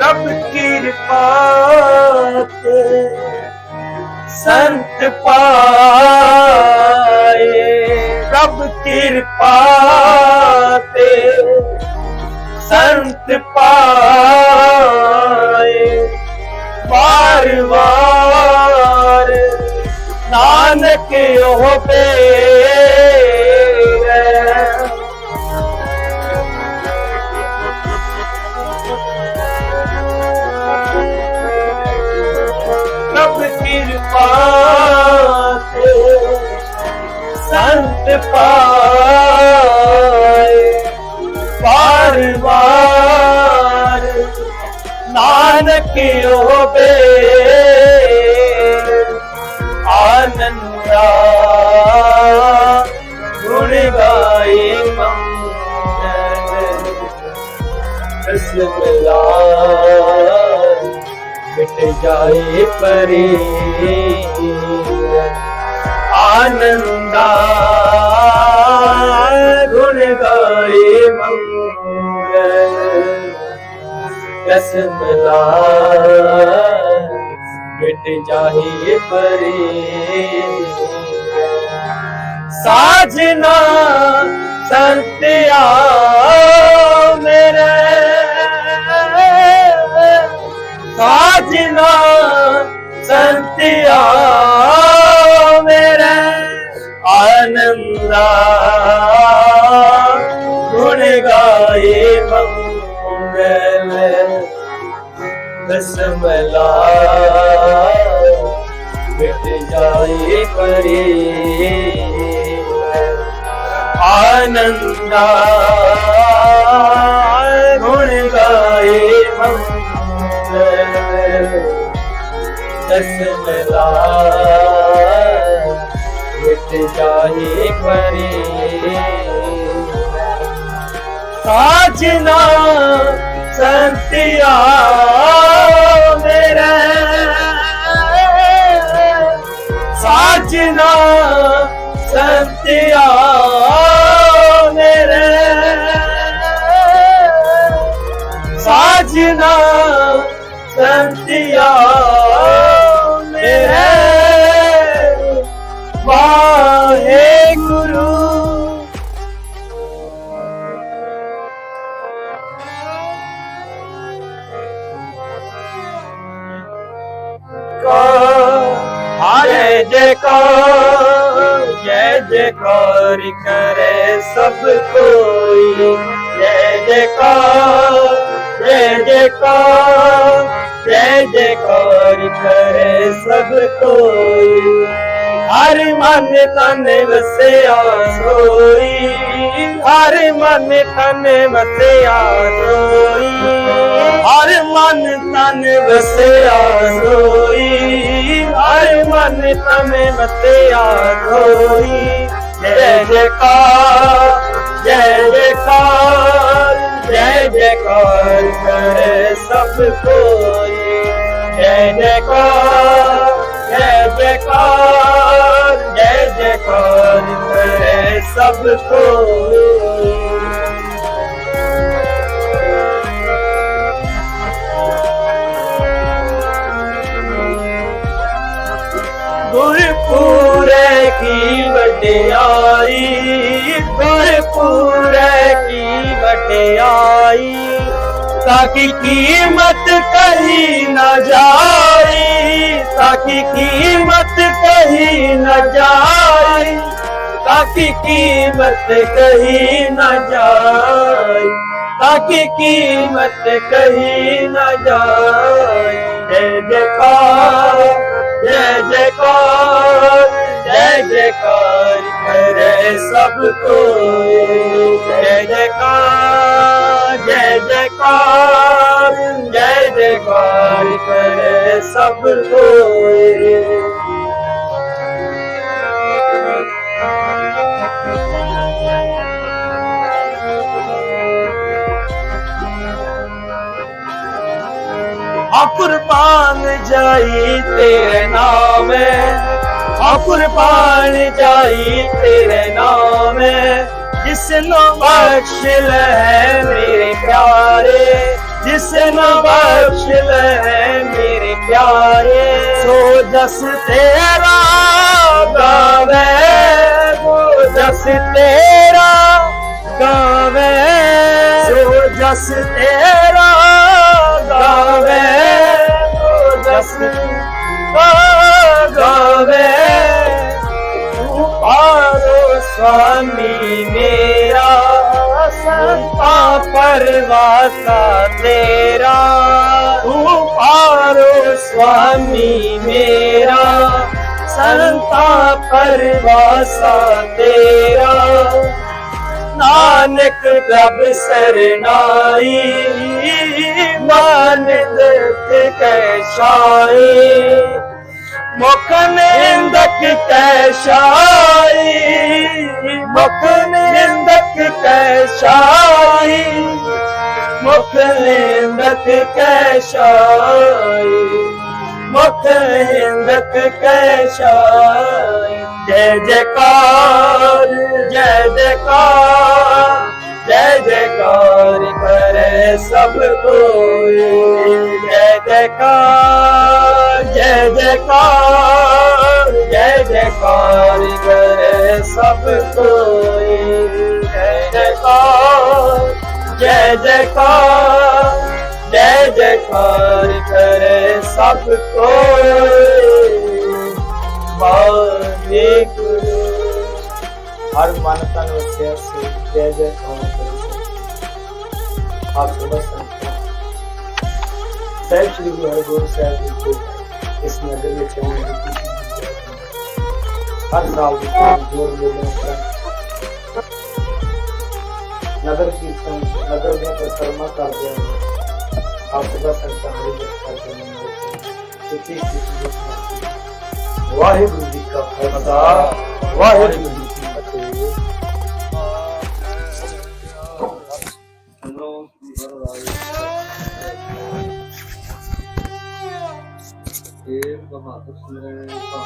ਰੱਬ ਕਿਰਪਾ ਤੇ ਸੰਤ ਪਾਏ ਰੱਬ ਕਿਰਪਾ ਤੇ ਸੰਤ ਪਾਏ ਵਾਰ ਵਾਰ। ਨਾਨਕ ਉਹ ਬੇਰੇ ਰੱਬ ਕਿਰਪਾ ਤੇ ਸੰਤ ਪਾਏ ਨਾਨਕ ਉਹ ਬੇ ਆਨੰਦਾ ਗੁਣ ਗਾਏ ਮੰਗਲ ਰਸਗੁੱਲਾ ਮਿਟ ਜਾਏ ਪਰੇ ਆਨੰਦਾ ਗੁਣ ਗਾਏ ਮੰਗਲ ਰਸਗੁੱਲਾ ਮਿਟ ਜਾਏ ਪਰੇ ਸਾਜਨਾ ਦਸਮਲਾ ਮਿਟ ਜਾਏ ਪਰੇ। ਆਨੰਦਾ ਗੁਣ ਗਾਏ ਮੰਗਲ ਦਸਮਲਾ ਮਿਟ ਜਾਏ ਸਾਜਨਾ ਸੰਤਿਆ ਸਾਜਨਾ ਸੰਤਿਆ ਮੇਰੇ ਵਾਹਿਗੁਰੂ। ਹਰੇ ਜੈ ਕੋ ਜੈ ਜੈ ਕਰੇ ਸਭ ਕੋਈ। ਜੈ ਜੈ ਜੈ ਜੈ ਕੋ ਜੈ ਜੈ ਕਰੇ ਸਭ ਕੋਈ ਹਰ ਮਨ ਤਨ ਵਸਿਆ ਸੋਈ ਹਰ ਮਨ ਤਨ ਵਸਿਆ ਸੋਈ ਹਰ ਮਨ ਤਨ ਵਸਿਆ ਸੋਈ ਹਰ ਮਨ ਤਨ ਵਸਿਆ ਸੋਈ ਜੈ ਜੈਕਾਰ ਜੈ ਜੈਕਾਰ ਜੈ ਜੈਕਾਰ ਕਰੇ ਸਭ ਕੋਈ ਜੈ ਜੈਕਾਰ ਜੈ ਜੈਕਾਰ ਜੈ ਜੈਕਾਰ ਕਰੇ ਸਭ ਕੋਈ ਆਈ ਵਡਿਆਈ ਤਾਕੀ ਕੀਮਤ ਕਹੀ ਨਾ ਜਾਈ, ਤਾਕੀ ਕੀਮਤ ਕਹੀ ਨਾ ਜਾਈ, ਤਾਕੀ ਕੀਮਤ ਕਹੀ ਨਾ ਜਾਈ, ਤਾਕੀ ਕੀਮਤ ਕਹੀ ਨਾ ਜਾਈ। ਜੈ ਜੈਕਾਰ ਜੈ ਜੈਕਾਰ ਜੈ ਜੈਕਾਰ ਕਰੇ ਸਭ ਕੋਈ ਜੈ ਜੈਕਾਰ। ਜੈ ਜੈਕਾਰ ਜੈ ਜੈਕਾਰ ਕਰੇ ਸਭ ਕੋਈ। ਅਕੁਰਬਾਨ ਜਾਈ ਤੇਰੇ ਨਾਮੇ ਅਕੁਰਬਾਨ ਜਾਈ ਤੇਰੇ ਨਾਮੇ। ਜਿਸ ਨੂੰ ਬਖਸ਼ ਲੈ ਮੇਰੇ ਪਿਆਰੇ ਜਿਸ ਨੂੰ ਬਖਸ਼ ਲੈ ਮੇਰੇ ਪਿਆਰੇ ਸੋ ਜਸ ਤੇਰਾ ਗਾਵੇ ਸੋ ਜਸ ਤੇਰਾ ਗਾਵੇ ਸੋ ਜਸ ਤੇਰਾ ਗਾਵੇ ਸੋ ਜਸ ਗਾਵੇ ਤੂੰ ਪਾਰੋ स्वामी मेरा संता परवासा तेरा तू पारो स्वामी मेरा संता परवासा तेरा नानक प्रभ सरनाई मानद कैशाई ਮੁਖ ਨਿੰਦਕ ਕੈਸ਼ਾਈ ਮੁਖ ਨਿੰਦਕ ਕੈਸ਼ਾਈ ਮੁਖ ਨਿੰਦਕ ਕੈਸ਼ਾਈ ਮੁਖ ਨਿੰਦਕ ਕੈਸ਼ਾਈ ਜੈ ਜੈਕਾਰ ਜੈ ਜੈਕਾਰ ਜੈ ਜੈਕਾਰ ਕਰੇ ਸਭ ਕੋਈ। ਜੈ ਜੈਕਾਰ ਜੈ ਜੈਕਾਰ ਜੈ ਜੈਕਾਰ ਕਰੇ ਸਭ ਕੋਈ ਜੈ ਜੈਕਾਰ ਜੈ ਜੈਕਾਰ ਜੈ ਜੈਕਾਰ ਕਰੇ ਸਭ ਕੋਈ ਵਾਹਿਗੁਰੂ ਹਰ ਮਨ ਤਨ ਵਸਿਆ ਸੇ ਜੈ ਜੈ ਕੌਣ ਕਰੇ ਆਪ ਸੁਬਹ ਸੰਤਾਂ ਸਹਿਬ ਸ਼੍ਰੀ ਗੁਰੂ ਹਰਗੋਬਿੰਦ ਸਾਹਿਬ ਜੀ ਦੇ ਇਸ ਨਗਰ ਵਿੱਚ ਆਉਣ ਦੀ ਖੁਸ਼ੀ ਦੀ ਹੈ। ਹਰ ਸਾਲ ਦੀ ਜੋਰ ਮੇਲੇ ਉਪਰੰਤ ਨਗਰ ਕੀਰਤਨ ਨਗਰ ਦੀਆਂ ਪ੍ਰਕਰਮਾ ਕਰਦੇ ਹਨ ਆਪ ਸੁਬਹ ਇਹ ਬਹਾਦਰ ਸੁਣਨ ਦਾ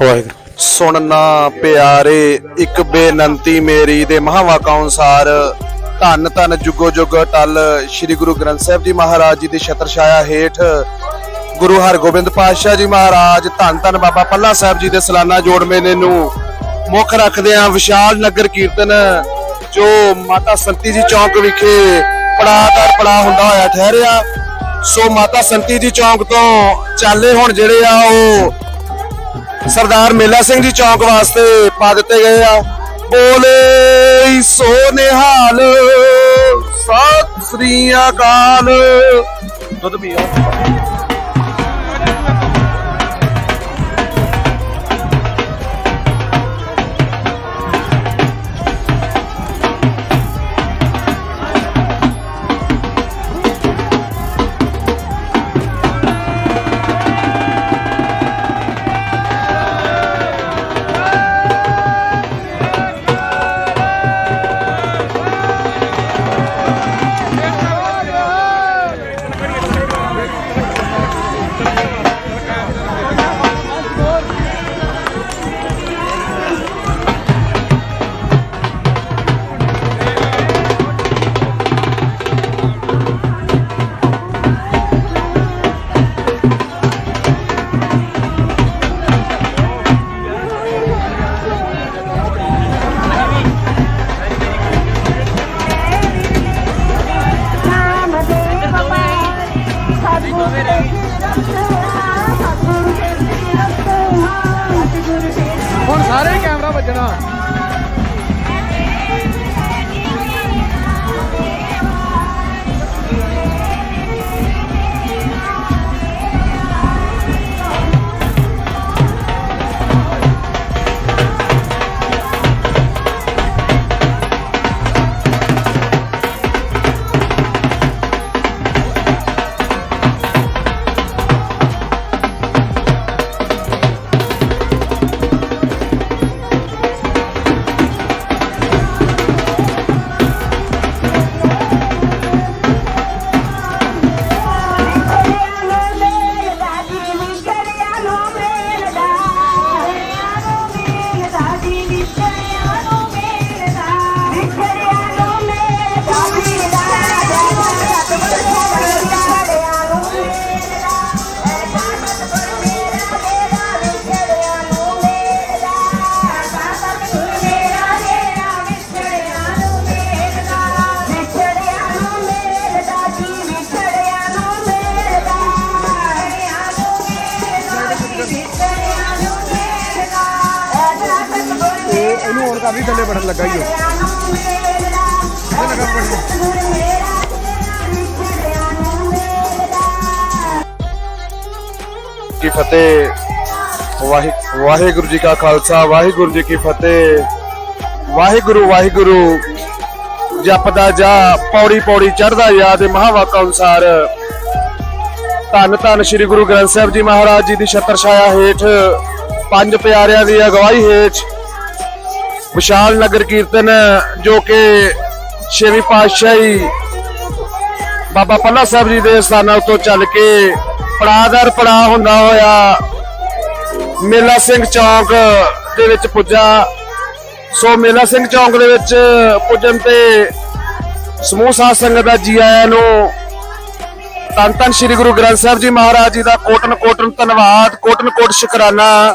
ਵਾਹਿਗੁਰੂ। ਸੁਣਨਾ ਪਿਆਰੇ, ਇੱਕ ਬੇਨੰਤੀ ਮੇਰੀ ਦੇ ਮਹਾਵਾਕਾਂ ਅਨੁਸਾਰ, ਧੰਨ ਧੰਨ ਜੁਗੋ ਜੁਗ ਟਲ ਸ੍ਰੀ ਗੁਰੂ ਗ੍ਰੰਥ ਸਾਹਿਬ ਜੀ ਮਹਾਰਾਜ ਜੀ ਦੀ ਛਤਰ ਛਾਇਆ ਹੇਠ, ਗੁਰੂ ਹਰਗੋਬਿੰਦ ਪਾਤਸ਼ਾਹ ਜੀ ਮਹਾਰਾਜ, ਧੰਨ ਧੰਨ ਬਾਬਾ ਪੱਲਾ ਸਾਹਿਬ ਜੀ ਦੇ ਸਾਲਾਨਾ ਜੋੜ ਮੇਲੇ ਨੂੰ ਮੁੱਖ ਰੱਖਦੇ ਆ ਵਿਸ਼ਾਲ ਨਗਰ ਕੀਰਤਨ, ਜੋ ਮਾਤਾ ਸੰਤੀ ਜੀ ਚੌਂਕ ਵਿਖੇ ਪੜਾਅ ਪੜਾਦਰ ਪੜਾਅ ਹੁੰਦਾ ਹੋਇਆ ਠਹਿਰਿਆ, ਸੋ ਮਾਤਾ ਸੰਤੀ ਜੀ ਚੌਂਕ ਤੋਂ ਚਾਲੇ ਹੁਣ ਜਿਹੜੇ ਆ ਉਹ ਸਰਦਾਰ ਮੇਲਾ ਸਿੰਘ ਜੀ ਚੌਂਕ ਵਾਸਤੇ ਪਾ ਦਿੱਤੇ ਗਏ ਆ। ਬੋਲੇ ਸੋ ਨਿਹਾਲ ਸਤਿ ਸ੍ਰੀ ਅਕਾਲ। ਦੁੱਧ ਪੀਓ। ਕਾਫੀ ਥੱਲੇ ਬੜਨ ਲੱਗਾ ਹੀ ਉਹ ਕੀ ਫਤਿਹ। ਵਾਹਿਗੁਰੂ ਜੀ ਕਾ ਖਾਲਸਾ, ਵਾਹਿਗੁਰੂ ਜੀ ਕੀ ਫਤਿਹ। ਵਾਹਿਗੁਰੂ ਵਾਹਿਗੁਰੂ, ਜਪਦਾ ਜਾ, ਪੌੜੀ ਪੌੜੀ ਚੜਦਾ ਜਾ ਤੇ ਮਹਾਵਾਕਾ ਅਨੁਸਾਰ। ਧੰਨ ਧੰਨ ਸ੍ਰੀ ਗੁਰੂ ਗ੍ਰੰਥ ਸਾਹਿਬ ਜੀ ਮਹਾਰਾਜ ਜੀ ਦੀ ਛਤਰ ਛਾਇਆ ਹੇਠ, ਪੰਜ ਪਿਆਰਿਆਂ ਦੀ ਅਗਵਾਈ ਹੇਠ ਵਿਸ਼ਾਲ ਨਗਰ ਕੀਰਤਨ, ਜੋ ਕਿ ਛੇਵੀਂ ਪਾਤਸ਼ਾਹੀ ਬਾਬਾ ਪੱਲਾ ਸਾਹਿਬ ਜੀ ਦੇ ਸਥਾਨਾਂ ਉੱਤੋਂ ਚੱਲ ਕੇ ਪੜਾਦਰ ਪੜਾ ਹੁੰਦਾ ਹੋਇਆ ਮੇਲਾ ਸਿੰਘ ਚੌਂਕ ਦੇ ਵਿੱਚ ਪੁੱਜਾ। ਸੋ ਮੇਲਾ ਸਿੰਘ ਚੌਂਕ ਦੇ ਵਿੱਚ ਪੁੱਜਣ ਤੇ ਸਮੂਹ ਸਾਧ ਸੰਗਤ ਦਾ ਜੀ ਆਇਆਂ ਨੂੰ ਧੰਨ ਧੰਨ ਸ੍ਰੀ ਗੁਰੂ ਗ੍ਰੰਥ ਸਾਹਿਬ ਜੀ ਮਹਾਰਾਜ ਜੀ ਦਾ ਕੋਟਨ ਕੋਟਨ ਧੰਨਵਾਦ ਕੋਟਨ ਕੋਟ ਸ਼ੁਕਰਾਨਾ।